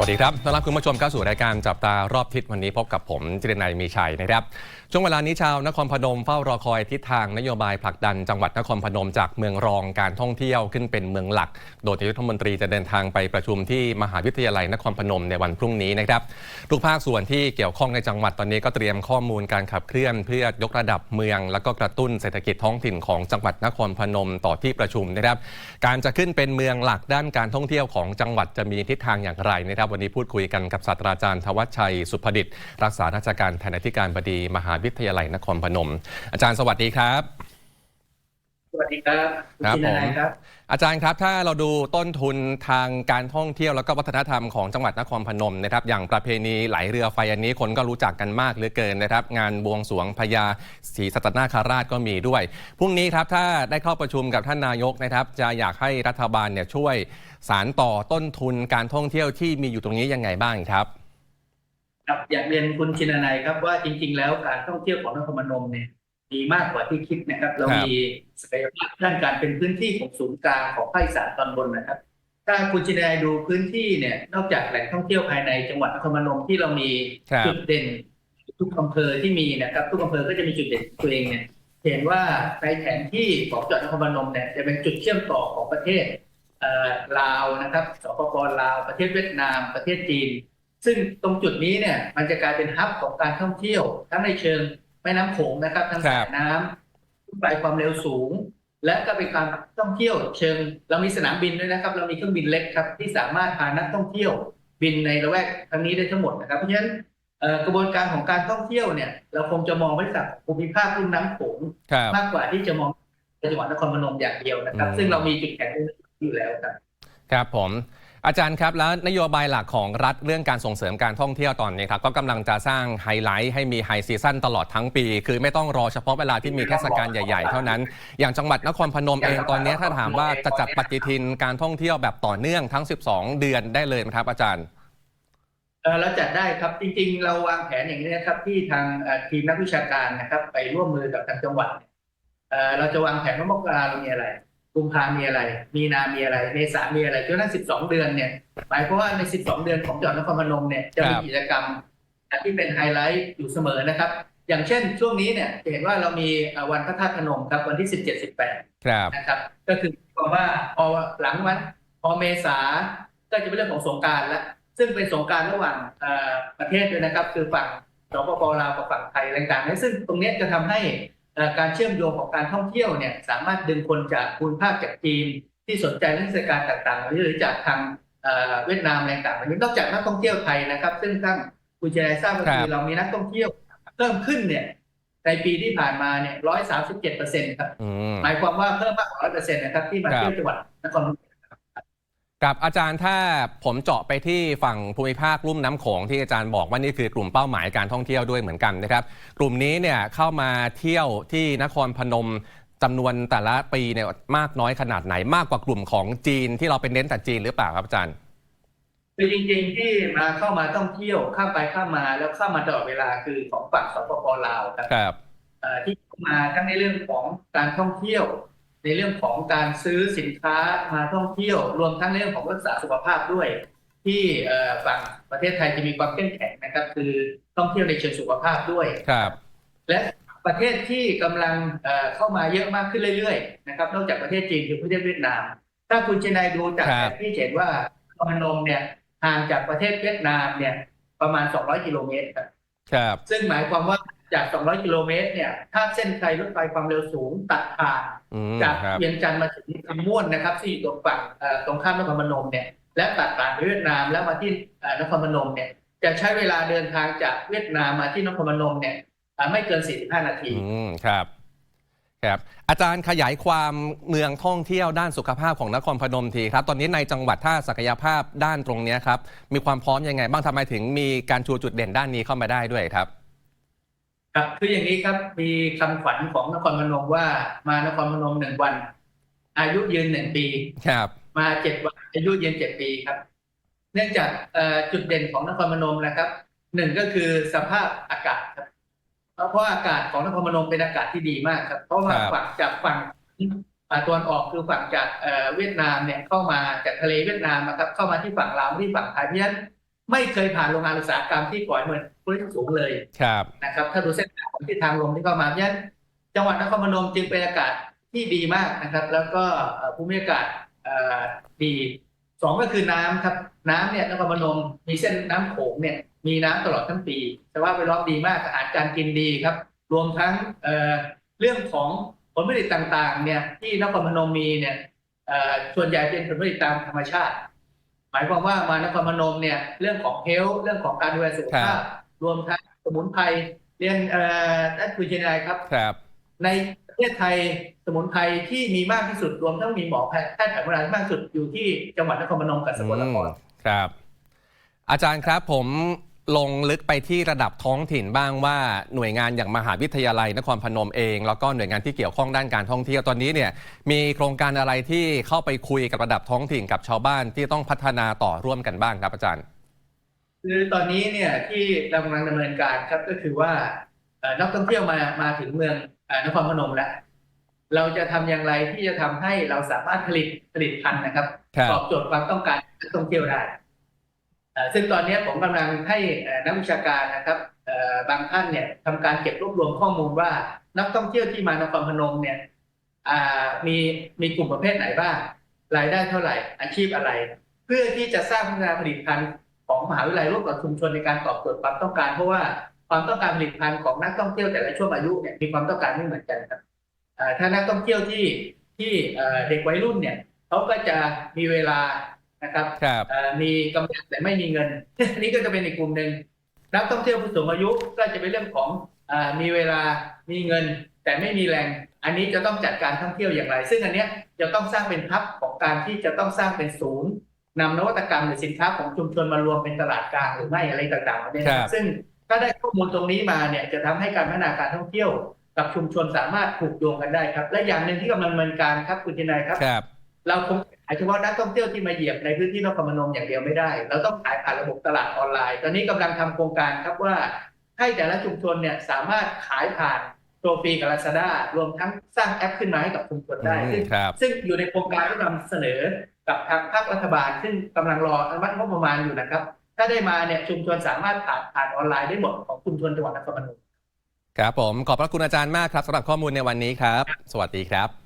วัสดีครับ ต้อนรับคุณผู้ชมเข้าสู่รายการจับตารอบทิศวันนี้พบกับผมจิรนัยมีชัยนะครับ ช่วงเวลานี้ชาวนครพนมเฝ้ารอคอยทิศทางนโยบายผลักดันจังหวัดนครพนมจากเมืองรองการท่องเที่ยวขึ้นเป็นเมืองหลัก โดยนายกรัฐมนตรีจะเดินทางไปประชุมที่มหาวิทยาลัยนครพนมในวันพรุ่งนี้นะครับ ทุกภาคส่วนที่เกี่ยวข้องในจังหวัดตอนนี้ก็เตรียมข้อมูลการขับเคลื่อน เพื่อยกระดับเมือง แล้วก็กระตุ้นเศรษฐกิจท้องถิ่นของจังหวัดนครพนมต่อที่ประชุมนะครับ การจะขึ้นเป็นเมืองหลักด้านการท่องเที่ยวของจังหวัดจะมีทิศทางอย่างไรนะครับวันนี้พูดคุยกันกับศาสตราจารย์ทวัชชัย สุภดิษฐ์รักษาราชการแทนอธิการบดีมหาวิทยาลัยนครพนม อาจารย์สวัสดีครับ สวัสดีครับครับณผมนายครับ อาจารย์ครับ ถ้าเราดูต้นทุนทางการท่องเที่ยวแล้วก็วัฒนธรรมของจังหวัดนครพนมนะครับ อย่างประเพณีไหลเรือไฟอันนี้คนก็รู้จักกันมากเหลือเกินนะครับ งานบวงสรวงพญาศรีสัตนาคาราชก็มีด้วย พรุ่งนี้ครับถ้าได้เข้าประชุมกับท่านนายกนะครับ จะอยากให้รัฐบาลเนี่ยช่วยสารต่อต้นทุนการท่องเที่ยวที่มีอยู่ตรงนี้ยังไงบ้างครับ ครับอยากเรียนคุณชินนายครับว่าจริง ๆ แล้วการท่องเที่ยวของนครพนมเนี่ย มีมากกว่าที่คิดนะครับ เราครับมีศักยภาพด้านการเป็นพื้นที่ของศูนย์กลางของภาคอีสานตอนบนนะครับ ถ้าคุณชินนายดูพื้นที่เนี่ย นอกจากแหล่งท่องเที่ยวภายในจังหวัดนครพนมที่เรามีครับจุดเด่น ทุกอำเภอที่มีนะครับ ทุกอำเภอก็จะมีจุดเด่นของตัวเองเนี่ยเห็นว่าในแผนที่ของจังหวัดนครพนมเนี่ยจะเป็นจุดเชื่อมต่อของประเทศเอ่อลาวนะครับสปปลาวประเทศเวียดนาม ประเทศจีน ซึ่งตรงจุดนี้เนี่ยมันจะกลายเป็นฮับของการท่องเที่ยว ทั้งในเชิงแม่น้ำโขงนะครับทั้งครัสาบยน้ำไปความเร็วสูง และก็เป็นการท่องเที่ยวเชิง เรามีสนามบินด้วยนะครับ เรามีเครื่องบินเล็กครับ ที่สามารถพานักท่องเที่ยวบินในละแวกทางนี้ได้ทั้งหมดนะครับ เพราะฉะนั้นเอ่อกระบวนการของการท่องเที่ยวเนี่ย เราคงจะมองไปจากภูมิภาคลุ่มน้ำโขงครับมากกว่าที่จะมองจังหวัดนครพนมอย่างเดียวนะครับอืมซึ่งเรามีจุดแข็งอยู่แล้วครับ ครับผม อาจารย์ครับ แล้วนโยบายหลักของรัฐเรื่องการส่งเสริมการท่องเที่ยวตอนนี้ครับ ก็กำลังจะสร้างไฮไลท์ให้มีไฮซีซั่นตลอดทั้งปี คือไม่ต้องรอเฉพาะเวลาที่มีเทศกาลใหญ่ๆ เท่านั้น อย่างจังหวัดนครพนมเองตอนนี้ถ้าถามว่าจะจัดปฏิทินการท่องเที่ยวแบบต่อเนื่องทั้ง 12 เดือนได้เลยไหมครับอาจารย์เราจัดได้ครับจริงๆ เราวางแผนอย่างนี้นะครับที่ทางทีมนักวิชาการนะครับ ไปร่วมมือกับทางจังหวัดเนี่ยเอ่อเราจะวางแผนว่ามกราเรามีอะไร กุมภามีอะไร มีนามีอะไร เมษามีอะไรจนกระทั่ง12เดือนเนี่ยหมายความว่าใน12เดือนของจังหวัดนครพนมเนี่ยจะมีครับกิจกรรมที่เป็นไฮไลท์อยู่เสมอนะครับ อย่างเช่นช่วงนี้เนี่ยจะเห็นว่าเรามีเอ่อวันพระธาตุพนมครับวันที่17-18ครับนะครับ ก็คือเพราะว่าพอหลังวันพอเมษาก็จะเป็นเรื่องของสงกรารแล้วซึ่งเป็นสงกรารระหว่างเอ่อประเทศด้วยนะครับ คือฝั่งสปปลาวกับฝั่งไทยต่างๆซึ่งตรงเนี้ยจะทำให้เอ่อ การเชื่อมโยงของการท่องเที่ยวเนี่ยสามารถดึงคนจากภูมิภาคจากจีนที่สนใจเรื่องเทศกาลต่างๆ หรือจากทางเอ่อเวียดนามอะไรต่างๆนอกจากนักท่องเที่ยวไทยนะครับ ซึ่งทั้งคุณเจริญทราบก็คือเรามีนักท่องเที่ยวเพิ่มขึ้นเนี่ยในปีที่ผ่านมาเนี่ยร้อยสามสิบเจ็ดเปอร์เซ็นต์ครับอืมหมายความว่าเพิ่มมากกว่าร้อยเปอร์เซ็นต์นะครับที่มาครับเที่ยวจังหวัดนครพนม กับอาจารย์ถ้าผมเจาะไปที่ฝั่งภูมิภาคลุ่มน้ำโขงที่อาจารย์บอกว่านี่คือกลุ่มเป้าหมายการท่องเที่ยวด้วยเหมือนกันนะครับ กลุ่มนี้เนี่ยเข้ามาเที่ยวที่นครพนมจำนวนแต่ละปีเนี่ยมากน้อยขนาดไหนมากกว่ากลุ่มของจีนที่เราเป็นเน้นแต่จีนหรือเปล่าครับอาจารย์คือจริงๆที่มาเข้ามาท่องเที่ยวข้ามไปข้ามมาแล้วเข้ามาตลอดเวลาคือของฝั่งสปปลาวครับครับเอ่อที่เข้ามาทั้งในเรื่องของการท่องเที่ยว ในเรื่องของการซื้อสินค้ามาท่องเที่ยว รวมทั้งในเรื่องของรักษาสุขภาพด้วย ที่เอ่อฝั่งประเทศไทยจะมีความเข้มแข็งนะครับ คือท่องเที่ยวในเชิงสุขภาพด้วยครับ และประเทศที่กำลังเอ่อเข้ามาเยอะมากขึ้นเรื่อยๆนะครับ นอกจากประเทศจีนคือประเทศเวียดนาม ถ้าคุณเจนายดูจากครัแผบนที่เห็นว่านครพนมเนี่ยห่างจากประเทศเวียดนามเนี่ยประมาณ 200 กิโลเมตรครับครับซึ่งหมายความว่า จาก 200 กิโลเมตรเนี่ย ถ้าเส้นไทยรถไฟความเร็วสูงตัดผ่านอืมจากครับเวียงจันทร์มาถึงคำม่วนนะครับที่อยู่ตรงฝั่งเอ่อตรงข้ามนครพนมเนี่ย และตัดผ่านไปเวียดนามแล้วมาที่เอ่อนครพนมเนี่ย จะใช้เวลาเดินทางจากเวียดนามมาที่นครพนมเนี่ยอ่าไม่เกิน 45 นาทีอืมครับครับอาจารย์ขยายความเมืองท่องเที่ยวด้านสุขภาพของนครพนมทีครับ ตอนนี้ในจังหวัดท่าศักยภาพด้านตรงเนี้ยครับ มีความพร้อมยังไง บ้างทำไมถึงมีการชูจุดเด่นด้านนี้เข้ามาได้ด้วยครับ ครับคืออย่างนี้ครับมีคำขวัญของนครพนมว่ามานครพนมหนึ่งวัน อายุยืนหนึ่งปีครับ มาเจ็ดวันอายุยืนเจ็ดปีครับ เนื่องจากเอ่อจุดเด่นของนครพนมนะครับหนึ่งก็คือสภาพอากาศครับ เพราะเพราะอากาศของนครพนมเป็นอากาศที่ดีมากครับ เพราะว่าครับฝั่งจากฝั่งอ่าตะวันออกคือฝั่งจากเอ่อเวียดนามเนี่ยเข้ามาจากทะเลเวียดนามนะครับ เข้ามาที่ฝั่งลาวที่ฝั่งไทยเพราะฉะนั้น ไม่เคยผ่านโรงงานอุตสาหกรรมที่ก่อให้เกิดมลพิษสูงเลยครับนะครับ ถ้าดูเส้นทางของทิศทางลมที่เข้ามาเพราะฉะนั้นจังหวัดนครพนมจึงเป็นอากาศที่ดีมากนะครับ แล้วก็เอ่อภูมิอากาศเอ่อดีสองก็คือน้ำครับน้ำเนี่ยนครพนมมีเส้นน้ำโขงเนี่ยมีน้ำตลอดทั้งปีสภาพแวดล้อมดีมากอาหารการกินดีครับ รวมทั้งเอ่อเรื่องของผลผลิตต่างๆเนี่ยที่นครพนมมีเนี่ยเอ่อส่วนใหญ่เป็นผลผลิตตามธรรมชาติ หมายความว่ามานครพนมเนี่ยเรื่องของเฮลท์เรื่องของการดูแลสุขภาพรวมทั้งสมุนไพรเรียนเอ่อท่านคุยเจนายครับครับ ในประเทศไทยสมุนไพรที่มีมากที่สุดรวมทั้งมีหมอแพทย์แพทย์แผนโบราณที่มากที่สุดอยู่ที่จังหวัดนครพนมกับสกลนครอืมครับ อาจารย์ครับผม ลงลึกไปที่ระดับท้องถิ่นบ้างว่าหน่วยงานอย่างมหาวิทยาลัยนครพนมเอง แล้วก็หน่วยงานที่เกี่ยวข้องด้านการท่องเที่ยวตอนนี้เนี่ยมีโครงการอะไรที่เข้าไปคุยกับระดับท้องถิ่นกับชาวบ้านที่ต้องพัฒนาต่อร่วมกันบ้างครับอาจารย์ คือตอนนี้เนี่ยที่เรากำลังดำเนินการครับก็คือว่านักท่องเที่ยวมามาถึงเมืองนครพนมแล้วเราจะทำอย่างไรที่จะทำให้เราสามารถผลิตผลิตภัณฑ์นะครับตอบโจทย์ความต้องการนักท่องเที่ยวได้ ซึ่งตอนนี้ผมกำลังให้นักวิชาการนะครับบางท่านเนี่ยทำการเก็บรวบรวมข้อมูลว่า นักท่องเที่ยวที่มานครพนมเนี่ยมีมีกลุ่มประเภทไหนบ้างรายได้เท่าไหร่อาชีพอะไร เพื่อที่จะสร้างพัฒนาผลิตภัณฑ์ของมหาวิทยาลัยร่วมกับชุมชนในการตอบโจทย์ความต้องการเพราะว่าความต้องการผลิตภัณฑ์ของนักท่องเที่ยวแต่ละช่วงอายุเนี่ยมีความต้องการไม่เหมือนกันครับถ้านักท่องเที่ยวที่ที่เด็กวัยรุ่นเนี่ยเขาก็จะมีเวลา นะครับครับเอ่อมีกำลังแต่ไม่มีเงินอันนี้ก็จะเป็นอีกกลุ่มหนึ่งนักท่องเที่ยวผู้สูงอายุก็จะเป็นเรื่องของเออมีเวลามีเงิน แต่ไม่มีแรง อันนี้จะต้องจัดการท่องเที่ยวอย่างไร ซึ่งอันเนี้ยจะต้องสร้างเป็นทับของการที่จะต้องสร้างเป็นศูนย์นำนวัตกรรมหรือสินค้าของชุมชนมารวมเป็นตลาดกลางหรือไม่อะไรต่างๆเนี่ยครับซึ่งถ้าได้ข้อมูลตรงนี้มาเนี่ยจะทำให้การพัฒนาการท่องเที่ยว กับชุมชนสามารถผูกโยงกันได้ครับ และอย่างหนึ่งที่กำลังดำเนินการครับคุณทินายครับครับ เราคงขายเฉพาะนักท่องเที่ยวที่มาเหยียบในพื้นที่นครพนมอย่างเดียวไม่ได้ เราต้องขายผ่านระบบตลาดออนไลน์ ตอนนี้กำลังทำโครงการครับว่าให้แต่ละชุมชนเนี่ยสามารถขายผ่านโปรปีกับลาซาด้ารวมทั้งสร้างแอปขึ้นมาให้กับชุมชนได้อืมซึ่งครับซึ่งอยู่ในโครงการที่นำเสนอกับทางภาครัฐบาล ซึ่งกำลังรออนุมัติงบประมาณอยู่นะครับ ถ้าได้มาเนี่ยชุมชนสามารถผ่านผ่านออนไลน์ได้หมดของชุมชนจังหวัดนครพนมครับผมขอบพระคุณอาจารย์มากครับสำหรับข้อมูลในวันนี้ครับ สวัสดีครับ